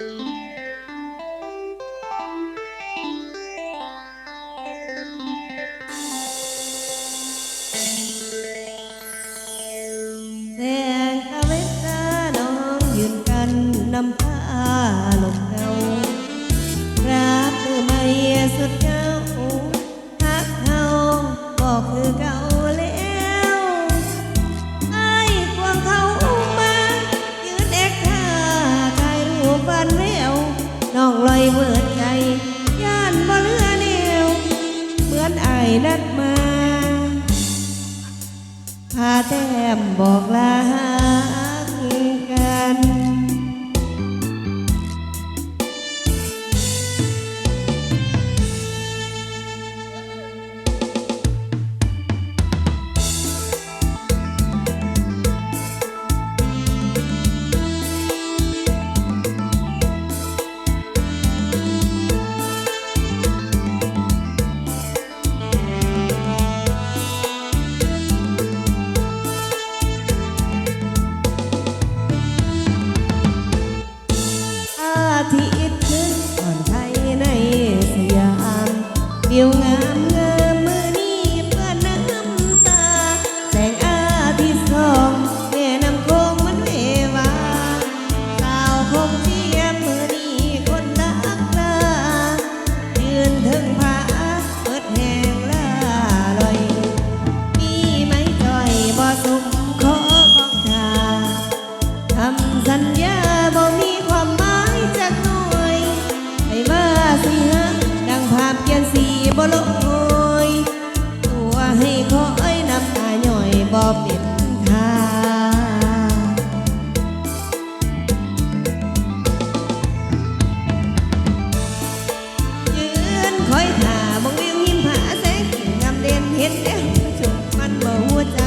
แเวิดใจย่านบ่เลือเนวเหมือนไอ้นัดมาพาแต้มบอกลากัน วิว เป็นทายืนคอยท่ามองวิวหิมผาแสงสีงามเด่นเห็นแล้วจุกมันบ่หัวใจ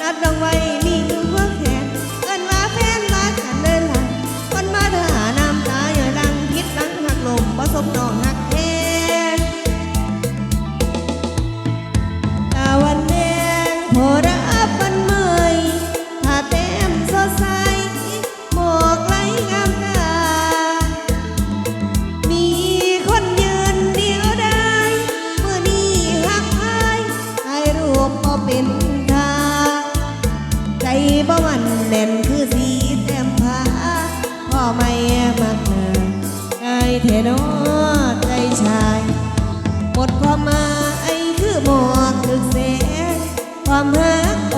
นัดลงไว้มีคือพวแขนเอิ้นว่าแฟนมากันเดินหลังคนมาเธอหาน้ำตาอย่อยดังพิษดังหักลมผสมน้องหัก หมดความหมายคือหมอกคือแสงความหัก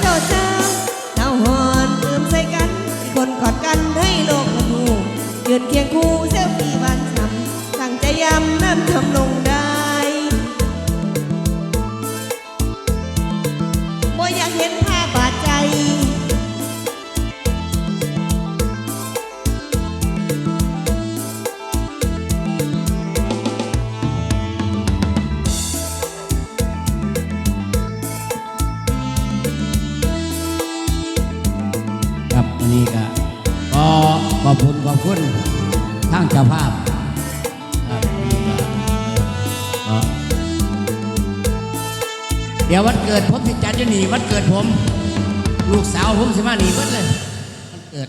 เจ้าเจ้าท้าวหอนลืมใส่กันมีคนกอดกันให้โลกมันหูยืนเคียงคู่เซลฟี่บานช้ำตั้งใจย้ำน้ำทำลง คุณทางเจ้าภาพเดี๋ยววันเกิดผมสิจัดจะหนีวันเกิดผม ลูกสาวผมสิมาหนีเบิดเลยวันเกิด